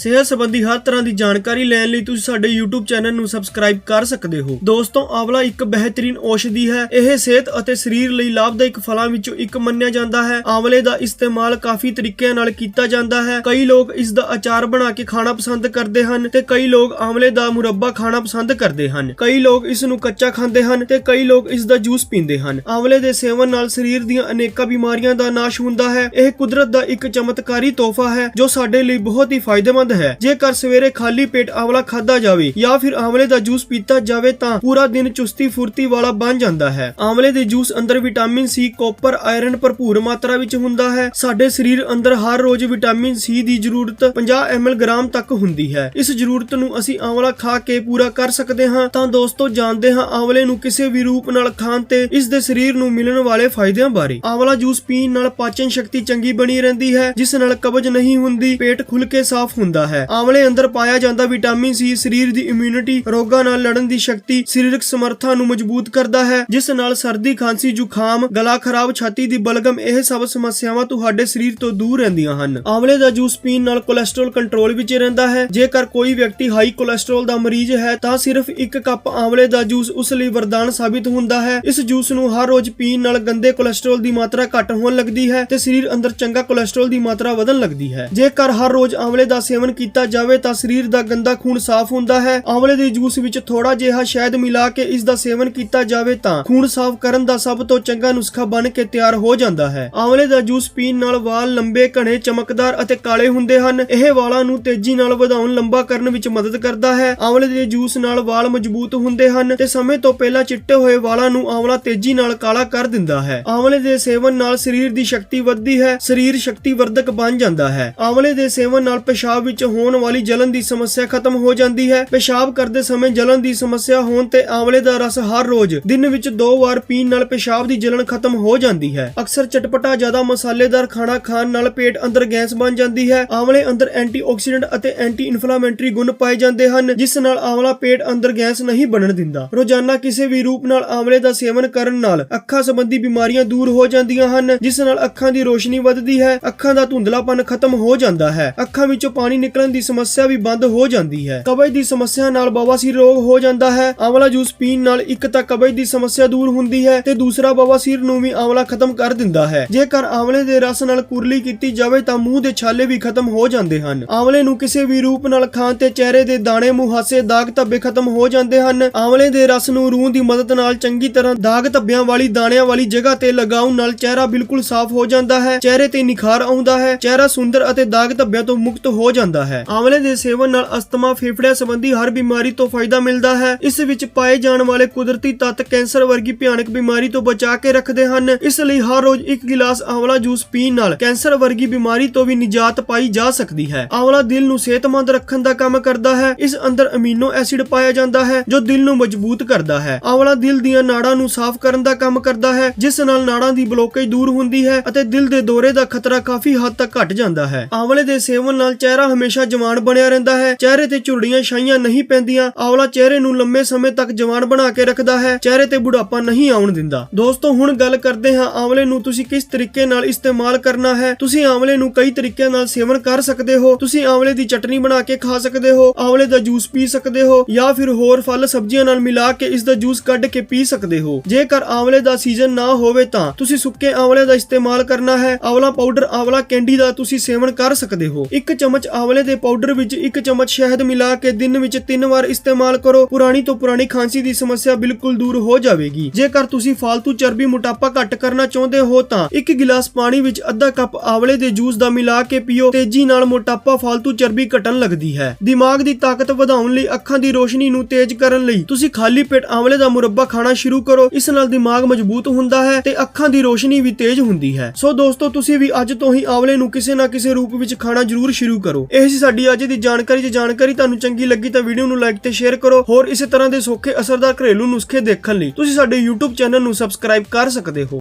ਸਿਹਤ ਸੰਬੰਧੀ ਹਰ ਤਰ੍ਹਾਂ ਦੀ ਜਾਣਕਾਰੀ ਲੈਣ ਲਈ ਤੁਸੀਂ ਸਾਡੇ YouTube ਚੈਨਲ ਨੂੰ ਸਬਸਕ੍ਰਾਈਬ ਕਰ ਸਕਦੇ ਹੋ। ਦੋਸਤੋ, ਆਵਲਾ ਇੱਕ ਬਿਹਤਰੀਨ ਔਸ਼ਧੀ ਹੈ। ਇਹ ਸਿਹਤ ਅਤੇ ਸਰੀਰ ਲਈ ਲਾਭਦਾਇਕ ਫਲਾਂ ਵਿੱਚੋਂ ਇੱਕ ਮੰਨਿਆ ਜਾਂਦਾ ਹੈ। ਆਵਲੇ ਦਾ ਇਸਤੇਮਾਲ ਕਾਫੀ ਤਰੀਕਿਆਂ ਨਾਲ ਕੀਤਾ ਜਾਂਦਾ ਹੈ। ਕਈ ਲੋਕ ਇਸ ਦਾ ਅਚਾਰ ਬਣਾ ਕੇ ਖਾਣਾ ਪਸੰਦ ਕਰਦੇ ਹਨ ਤੇ ਕਈ ਲੋਕ ਆਵਲੇ ਦਾ ਮੁਰੱਬਾ ਖਾਣਾ ਪਸੰਦ ਕਰਦੇ ਹਨ। ਕਈ ਲੋਕ ਇਸ ਨੂੰ ਕੱਚਾ ਖਾਂਦੇ ਹਨ ਤੇ ਕਈ ਲੋਕ ਇਸ ਦਾ ਜੂਸ ਪੀਂਦੇ ਹਨ। ਆਵਲੇ ਦੇ ਸੇਵਨ ਨਾਲ ਸਰੀਰ ਦੀਆਂ ਅਨੇਕਾਂ ਬਿਮਾਰੀਆਂ ਦਾ ਨਾਸ਼ ਹੁੰਦਾ ਹੈ। ਇਹ ਕੁਦਰਤ ਦਾ ਇੱਕ ਚਮਤਕਾਰੀ ਤੋਹਫਾ ਹੈ ਜੋ ਸਾਡੇ ਲਈ ਬਹੁਤ ਹੀ ਫਾਇਦੇਮੰਦ ਹੈ। ਜੇਕਰ ਸਵੇਰੇ ਖਾਲੀ ਪੇਟ ਆਵਲਾ ਖਾਦਾ ਜਾਵੇ ਜਾਂ ਫਿਰ ਆਵਲੇ ਦਾ ਜੂਸ ਪੀਤਾ ਜਾਵੇ ਤਾਂ ਪੂਰਾ ਦਿਨ ਚੁਸਤੀ ਫੁਰਤੀ ਵਾਲਾ ਬਣ ਜਾਂਦਾ ਹੈ। ਆਵਲੇ ਦੇ ਜੂਸ ਅੰਦਰ ਵਿਟਾਮਿਨ ਸੀ, ਕਾਪਰ, ਆਇਰਨ ਭਰਪੂਰ ਮਾਤਰਾ ਵਿੱਚ ਹੁੰਦਾ ਹੈ। ਸਾਡੇ ਸਰੀਰ ਅੰਦਰ ਹਰ ਰੋਜ਼ ਵਿਟਾਮਿਨ ਸੀ ਦੀ ਜ਼ਰੂਰਤ 50 ml ਗ੍ਰਾਮ ਤੱਕ ਹੁੰਦੀ ਹੈ। ਇਸ ਜ਼ਰੂਰਤ ਨੂੰ ਅਸੀਂ ਆਵਲਾ ਖਾ ਕੇ ਪੂਰਾ ਕਰ ਸਕਦੇ ਹਾਂ। ਤਾਂ ਦੋਸਤੋ, ਜਾਣਦੇ ਹਾਂ ਆਵਲੇ ਨੂੰ ਕਿਸੇ ਵੀ ਰੂਪ ਨਾਲ ਖਾਣ ਤੇ ਇਸ ਦੇ ਸਰੀਰ ਨੂੰ ਮਿਲਣ ਵਾਲੇ ਫਾਇਦਿਆਂ ਬਾਰੇ। ਆਵਲਾ ਜੂਸ ਪੀਣ ਨਾਲ ਪਾਚਨ ਸ਼ਕਤੀ ਚੰਗੀ ਬਣੀ ਰਹਿੰਦੀ ਹੈ, ਜਿਸ ਨਾਲ ਕਬਜ਼ ਨਹੀਂ ਹੁੰਦੀ, ਪੇਟ ਖੁੱਲ ਕੇ ਸਾਫ਼ ਹੁੰਦਾ ਹੈ। ਆਮਲੇ ਅੰਦਰ ਪਾਇਆ ਜਾਂਦਾ ਵਿਟਾਮਿਨ ਸੀ, ਸਰੀਰ ਦੀ ਇਮਿਊਨਿਟੀ ਰੋਗਾਂ ਨਾਲ ਲੜਨ ਦੀ ਸ਼ਕਤੀ ਸਰੀਰਕ ਸਮਰੱਥਾ ਨੂੰ ਮਜ਼ਬੂਤ ਕਰਦਾ ਹੈ, ਜਿਸ ਨਾਲ ਸਰਦੀ, ਖਾਂਸੀ, ਜ਼ੁਕਾਮ, ਗਲਾ ਖਰਾਬ, ਛਾਤੀ ਦੀ ਬਲਗਮ ਇਹ ਸਭ ਸਮੱਸਿਆਵਾਂ ਤੁਹਾਡੇ ਸਰੀਰ ਤੋਂ ਦੂਰ ਰਹਿੰਦੀਆਂ ਹਨ। ਆਵਲੇ ਦਾ ਜੂਸ ਪੀਣ ਨਾਲ ਕੋਲੇਸਟ੍ਰੋਲ ਕੰਟਰੋਲ ਵਿੱਚ ਰਹਿੰਦਾ ਹੈ। ਜੇਕਰ ਕੋਈ ਵਿਅਕਤੀ ਹਾਈ ਕੋਲੇਸਟ੍ਰੋਲ ਦਾ ਮਰੀਜ਼ ਹੈ, ਤਾਂ ਸਿਰਫ ਇੱਕ ਕੱਪ ਆਵਲੇ ਦਾ ਜੂਸ ਉਸ ਲਈ ਵਰਦਾਨ ਸਾਬਿਤ ਹੁੰਦਾ ਹੈ। ਇਸ ਜੂਸ ਨੂੰ ਹਰ ਰੋਜ਼ ਪੀਣ ਨਾਲ ਗੰਦੇ ਕੋਲੇਸਟ੍ਰੋਲ ਦੀ ਮਾਤਰਾ ਘੱਟ ਹੋਣ ਲੱਗਦੀ ਹੈ ਤੇ ਸਰੀਰ ਅੰਦਰ ਚੰਗਾ ਕੋਲੇਸਟ੍ਰੋਲ ਦੀ ਮਾਤਰਾ ਵਧਣ ਲੱਗਦੀ ਹੈ। ਜੇਕਰ ਹਰ ਰੋਜ਼ ਆਮਲੇ ਦਾ ਸੇਵਨ ਕੀਤਾ ਜਾਵੇ ਤਾਂ ਸਰੀਰ ਦਾ ਗੰਦਾ ਖੂਨ ਸਾਫ਼ ਹੁੰਦਾ ਹੈ। ਆਵਲੇ ਦੇ ਜੂਸ ਵਿੱਚ ਥੋੜਾ ਜਿਹਾ ਸ਼ਹਿਦ ਮਿਲਾ ਕੇ ਇਸ ਦਾ ਸੇਵਨ ਕੀਤਾ ਜਾਵੇ ਤਾਂ ਖੂਨ ਸਾਫ਼ ਕਰਨ ਦਾ ਸਭ ਤੋਂ ਚੰਗਾ ਨੁਸਖਾ ਬਣ ਕੇ ਤਿਆਰ ਹੋ ਜਾਂਦਾ ਹੈ। ਆਵਲੇ ਦਾ ਜੂਸ ਪੀਣ ਨਾਲ ਵਾਲ ਲੰਬੇ, ਘਣੇ, ਚਮਕਦਾਰ ਅਤੇ ਕਾਲੇ ਹੁੰਦੇ ਹਨ। ਇਹ ਵਾਲਾਂ ਨੂੰ ਤੇਜ਼ੀ ਨਾਲ ਵਧਾਉਣ, ਲੰਬਾ ਕਰਨ ਵਿੱਚ ਮਦਦ ਕਰਦਾ ਹੈ। ਆਂਵਲੇ ਦੇ ਜੂਸ ਨਾਲ ਵਾਲ ਮਜ਼ਬੂਤ ਹੁੰਦੇ ਹਨ ਤੇ ਸਮੇਂ ਤੋਂ ਪਹਿਲਾਂ ਚਿੱਟੇ ਹੋਏ ਵਾਲਾਂ ਨੂੰ ਆਂਵਲਾ ਤੇਜ਼ੀ ਨਾਲ ਕਾਲਾ ਕਰ ਦਿੰਦਾ ਹੈ। ਆਂਵਲੇ ਦੇ ਸੇਵਨ ਨਾਲ ਸਰੀਰ ਦੀ ਸ਼ਕਤੀ ਵੱਧਦੀ ਹੈ। ਸਰੀਰ ਸ਼ਕਤੀਵਰਧਕ ਬਣ ਜਾਂਦਾ ਹੈ। ਆਵਲੇ ਦੇ ਸੇਵਨ ਨਾਲ ਪਿਸ਼ਾਬ ਵਿੱਚ ਹੋਣ ਵਾਲੀ ਜਲਨ ਦੀ ਸਮੱਸਿਆ ਖਤਮ ਹੋ ਜਾਂਦੀ ਹੈ। ਪਿਸ਼ਾਬ ਕਰਦੇ ਸਮੇਂ ਜਲਨ ਦੀ ਸਮੱਸਿਆ ਹੋਣ ਤੇ ਆਂਵਲੇ ਦਾ ਰਸ ਹਰ ਰੋਜ਼, ਦਿਨ ਵਿੱਚ ਦੋ ਵਾਰ ਪੀਣ ਨਾਲ ਪਿਸ਼ਾਬ ਦੀ ਜਲਨ ਖਤਮ ਹੋ ਜਾਂਦੀ ਹੈ। ਅਕਸਰ ਚਟਪਟਾ ਜ਼ਿਆਦਾ ਮਸਾਲੇਦਾਰ ਖਾਣਾ ਖਾਣ ਨਾਲ ਪੇਟ ਅੰਦਰ ਗੈਸ ਬਣ ਜਾਂਦੀ ਹੈ। ਆਵਲੇ ਅੰਦਰ ਐਂਟੀਆਕਸੀਡੈਂਟ ਅਤੇ ਐਂਟੀ ਇਨਫਲਾਮੇਟਰੀ ਗੁਣ ਪਾਏ ਜਾਂਦੇ ਹਨ, ਜਿਸ ਨਾਲ ਆਂਵਲਾ ਪੇਟ ਅੰਦਰ ਗੈਸ ਨਹੀਂ ਬਣਨ ਦਿੰਦਾ। ਰੋਜ਼ਾਨਾ ਕਿਸੇ ਵੀ ਰੂਪ ਨਾਲ ਆਂਵਲੇ ਦਾ ਸੇਵਨ ਕਰਨ ਨਾਲ ਅੱਖਾਂ ਸੰਬੰਧੀ ਬਿਮਾਰੀਆਂ ਦੂਰ ਹੋ ਜਾਂਦੀਆਂ ਹਨ, ਜਿਸ ਨਾਲ ਅੱਖਾਂ ਦੀ ਰੋਸ਼ਨੀ ਵੱਧਦੀ ਹੈ। ਅੱਖਾਂ ਦਾ ਧੁੰਦਲਾਪਨ ਖਤਮ ਹੋ ਜਾਂਦਾ ਹੈ। ਅੱਖਾਂ ਵਿੱਚੋਂ ਪਾਣੀ ਨਿਕਲਣ ਦੀ ਸਮੱਸਿਆ ਵੀ ਬੰਦ ਹੋ ਜਾਂਦੀ ਹੈ। ਕਬਜ਼ ਦੀ ਸਮੱਸਿਆ ਨਾਲ ਬਵਾਸੀਰ ਰੋਗ ਹੋ ਜਾਂਦਾ ਹੈ। ਆਂਵਲਾ ਜੂਸ ਪੀਣ ਨਾਲ ਇੱਕ ਤਾਂ ਕਬਜ਼ ਦੀ ਸਮੱਸਿਆ ਦੂਰ ਹੁੰਦੀ ਹੈ ਤੇ ਦੂਸਰਾ ਬਵਾਸੀਰ ਨੂੰ ਵੀ ਆਂਵਲਾ ਖਤਮ ਕਰ ਦਿੰਦਾ ਹੈ। ਜੇਕਰ ਆਂਵਲੇ ਦੇ ਰਸ ਨਾਲ ਕੁਰਲੀ ਕੀਤੀ ਜਾਵੇ ਤਾਂ ਮੂੰਹ ਦੇ ਛਾਲੇ ਵੀ ਖਤਮ ਹੋ ਜਾਂਦੇ ਹਨ। ਆਵਲੇ ਨੂੰ ਕਿਸੇ ਵੀ ਰੂਪ ਨਾਲ ਖਾਣ ਤੇ ਚਿਹਰੇ ਦੇ ਦਾਣੇ, ਮੁਹਾਸੇ, ਦਾਗ ਧੱਬੇ ਖਤਮ ਹੋ ਜਾਂਦੇ ਹਨ। ਆਂਵਲੇ ਦੇ ਰਸ ਨੂੰ ਰੂਹ ਦੀ ਮਦਦ ਨਾਲ ਚੰਗੀ ਤਰ੍ਹਾਂ ਦਾਗ ਧੱਬਿਆਂ ਵਾਲੀ, ਦਾਣਿਆਂ ਵਾਲੀ ਜਗ੍ਹਾ ਤੇ ਲਗਾਉਣ ਨਾਲ ਚਿਹਰਾ ਬਿਲਕੁਲ ਸਾਫ਼ ਹੋ ਜਾਂਦਾ ਹੈ। ਚਿਹਰੇ ਤੇ ਨਿਖਾਰ ਆਉਂਦਾ ਹੈ। ਚਿਹਰਾ ਸੁੰਦਰ ਅਤੇ ਦਾਗ ਧੱਬਿਆਂ ਤੋਂ ਮੁਕਤ ਹੋ ਜਾਂਦਾ ਹੈ। ਆਵਲੇ ਦੇ ਸੇਵਨ ਨਾਲ ਅਸਥਮਾ, ਫੇਫੜਿਆਂ ਸੰਬੰਧੀ ਹਰ ਬਿਮਾਰੀ ਤੋਂ ਫਾਇਦਾ ਮਿਲਦਾ ਹੈ। ਇਸ ਵਿੱਚ ਪਾਏ ਜਾਣ ਵਾਲੇ ਕੁਦਰਤੀ ਤੱਤ ਕੈਂਸਰ ਵਰਗੀ ਭਿਆਨਕ ਬਿਮਾਰੀ ਤੋਂ ਬਚਾ ਕੇ ਰੱਖਦੇ ਹਨ। ਇਸ ਲਈ ਹਰ ਰੋਜ਼ ਇੱਕ ਗਿਲਾਸ ਆਵਲਾ ਜੂਸ ਪੀਣ ਨਾਲ ਕੈਂਸਰ ਵਰਗੀ ਬਿਮਾਰੀ ਤੋਂ ਵੀ ਨਿਜਾਤ ਪਾਈ ਜਾ ਸਕਦੀ ਹੈ। ਆਵਲਾ ਦਿਲ ਨੂੰ ਸਿਹਤਮੰਦ ਰੱਖਣ ਦਾ ਕੰਮ ਕਰਦਾ ਹੈ। ਇਸ ਅੰਦਰ ਅਮੀਨੋ ਐਸਿਡ ਪਾਇਆ ਜਾਂਦਾ ਹੈ, ਜੋ ਦਿਲ ਨੂੰ ਮਜ਼ਬੂਤ ਕਰਦਾ ਹੈ। ਆਵਲਾ ਦਿਲ ਦੀਆਂ ਨਾੜਾਂ ਨੂੰ ਸਾਫ਼ ਕਰਨ ਦਾ ਕੰਮ ਕਰਦਾ ਹੈ, ਜਿਸ ਨਾਲ ਨਾੜਾਂ ਦੀ ਬਲੋਕੇਜ ਦੂਰ ਹੁੰਦੀ ਹੈ ਅਤੇ ਦਿਲ ਦੇ ਦੌਰੇ ਦਾ ਖਤਰਾ ਕਾਫੀ ਹੱਦ ਤੱਕ ਘਟ ਜਾਂਦਾ ਹੈ। ਆਵਲੇ ਦੇ ਸੇਵਨ ਨਾਲ ਚਿਹਰਾ ਹਮੇਸ਼ਾ ਜਵਾਨ ਬਣਿਆ ਰਹਿੰਦਾ ਹੈ। ਚਿਹਰੇ ਤੇ ਝੁਰੜੀਆਂ ਛਾਈਆਂ ਨਹੀਂ ਪੈਂਦੀਆਂ। ਆਵਲਾ ਚਿਹਰੇ ਨੂੰ ਲੰਮੇ ਸਮੇਂ ਤੱਕ ਜਵਾਨ ਬਣਾ ਕੇ ਰੱਖਦਾ ਹੈ। ਚਿਹਰੇ ਤੇ ਬੁਢਾਪਾ ਨਹੀਂ ਆਉਣ ਦਿੰਦਾ। ਦੋਸਤੋ, ਹੁਣ ਗੱਲ ਕਰਦੇ ਹਾਂ ਆਵਲੇ ਨੂੰ ਤੁਸੀਂ ਕਿਸ ਤਰੀਕੇ ਨਾਲ ਇਸਤੇਮਾਲ ਕਰਨਾ ਹੈ। ਤੁਸੀਂ ਆਵਲੇ ਨੂੰ ਕਈ ਤਰੀਕਿਆਂ ਨਾਲ ਸੇਵਨ ਕਰ ਸਕਦੇ ਹੋ। ਤੁਸੀਂ ਆਵਲੇ ਦੀ ਚਟਨੀ ਬਣਾ ਕੇ ਖਾ ਸਕਦੇ ਹੋ, ਆਵਲੇ ਦਾ ਜੂਸ ਪੀ ਸਕਦੇ ਹੋ, ਜਾਂ ਫਿਰ ਹੋਰ ਫਲ ਸਬਜ਼ੀਆਂ ਨਾਲ ਮਿਲਾ ਕੇ ਇਸ ਦਾ ਜੂਸ ਕੱਢ ਕੇ ਪੀ ਸਕਦੇ ਹੋ। ਜੇਕਰ ਆਵਲੇ ਦਾ ਸੀਜ਼ਨ ਨਾ ਹੋਵੇ ਤਾਂ ਤੁਸੀਂ ਸੁੱਕੇ ਆਵਲੇ ਦਾ ਇਸਤੇਮਾਲ ਕਰਨਾ ਹੈ। ਆਵਲਾ ਪਾਊਡਰ, ਆਵਲਾ ਕੈਂਡੀ ਦਾ ਤੁਸੀਂ ਸੇਵਨ ਕਰ ਸਕਦੇ ਹੋ। ਇੱਕ ਚਮਚ ਆਵਲਾ ਆਂਵਲੇ ਦੇ ਪਾਊਡਰ ਵਿੱਚ ਇੱਕ ਚਮਚ ਸ਼ਹਿਦ ਮਿਲਾ ਕੇ ਦਿਨ ਵਿੱਚ ਤਿੰਨ ਵਾਰ ਇਸਤੇਮਾਲ ਕਰੋ। ਪੁਰਾਣੀ ਤੋਂ ਪੁਰਾਣੀ ਖਾਂਸੀ ਦੀ ਸਮੱਸਿਆ ਬਿਲਕੁਲ ਦੂਰ ਹੋ ਜਾਵੇਗੀ। ਜੇਕਰ ਤੁਸੀਂ ਫालतू ਚਰਬੀ ਮੋਟਾਪਾ ਘੱਟ ਕਰਨਾ ਚਾਹੁੰਦੇ ਹੋ ਤਾਂ ਇੱਕ ਗਿਲਾਸ ਪਾਣੀ ਵਿੱਚ ਅੱਧਾ ਕੱਪ ਆਂਵਲੇ ਦੇ ਜੂਸ ਦਾ ਮਿਲਾ ਕੇ ਪੀਓ। ਤੇਜ਼ੀ ਨਾਲ ਮੋਟਾਪਾ ਫालतू ਚਰਬੀ ਘਟਣ ਲੱਗਦੀ ਹੈ। ਦਿਮਾਗ ਦੀ ਤਾਕਤ ਵਧਾਉਣ ਲਈ ਅੱਖਾਂ ਦੀ ਰੋਸ਼ਨੀ ਨੂੰ ਤੇਜ਼ ਕਰਨ ਲਈ ਤੁਸੀਂ ਖਾਲੀ ਪੇਟ ਆਵਲੇ ਦਾ ਮੁਰੱਬਾ ਖਾਣਾ ਸ਼ੁਰੂ ਕਰੋ। ਇਸ ਨਾਲ ਦਿਮਾਗ ਮਜ਼ਬੂਤ ਹੁੰਦਾ ਹੈ ਤੇ ਅੱਖਾਂ ਦੀ ਰੋਸ਼ਨੀ ਵੀ ਤੇਜ਼ ਹੁੰਦੀ ਹੈ। ਸੋ ਦੋਸਤੋ, ਤੁਸੀਂ ਵੀ ਅੱਜ ਤੋਂ ਹੀ ਆਵਲੇ ਨੂੰ ਕਿਸੇ ਨਾ ਕਿਸੇ ਰੂਪ ਵਿੱਚ ਖਾਣਾ ਜ਼ਰੂਰ ਸ਼ੁਰੂ ਕਰੋ। ਇਹ ਸੀ ਸਾਡੀ ਅੱਜ ਦੀ ਜਾਣਕਾਰੀ। ਜੇ ਜਾਣਕਾਰੀ ਤੁਹਾਨੂੰ ਚੰਗੀ ਲੱਗੀ ਤਾਂ ਵੀਡੀਓ ਨੂੰ ਲਾਈਕ ਤੇ ਸ਼ੇਅਰ ਕਰੋ। ਹੋਰ ਇਸੇ ਤਰ੍ਹਾਂ ਦੇ ਸੌਖੇ ਅਸਰਦਾਰ ਘਰੇਲੂ ਨੁਸਖੇ ਦੇਖਣ ਲਈ ਤੁਸੀਂ ਸਾਡੇ YouTube ਚੈਨਲ ਨੂੰ ਸਬਸਕ੍ਰਾਈਬ ਕਰ ਸਕਦੇ ਹੋ।